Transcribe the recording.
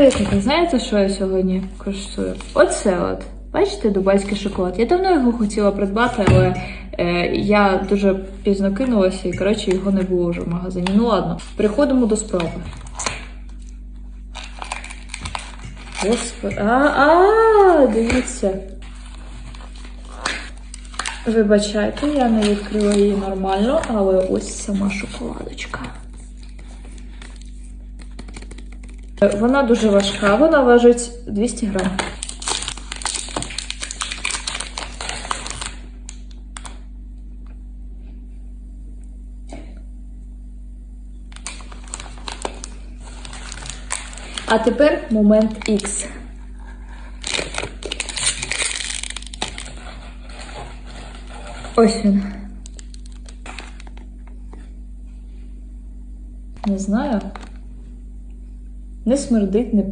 Ви знаєте, що я сьогодні коштую? Оце от. Бачите, дубайський шоколад. Я давно його хотіла придбати, але е, я дуже пізно кинулася і коротше його не було вже в магазині. Ну ладно, переходимо до справи. Господи. А, а, дивіться. Вибачайте, я не відкрила її нормально, але ось сама шоколадочка. Е, Вона дуже важка, вона важить 200 грам. А тепер момент X. Ось він. Не знаю. Не смердить, не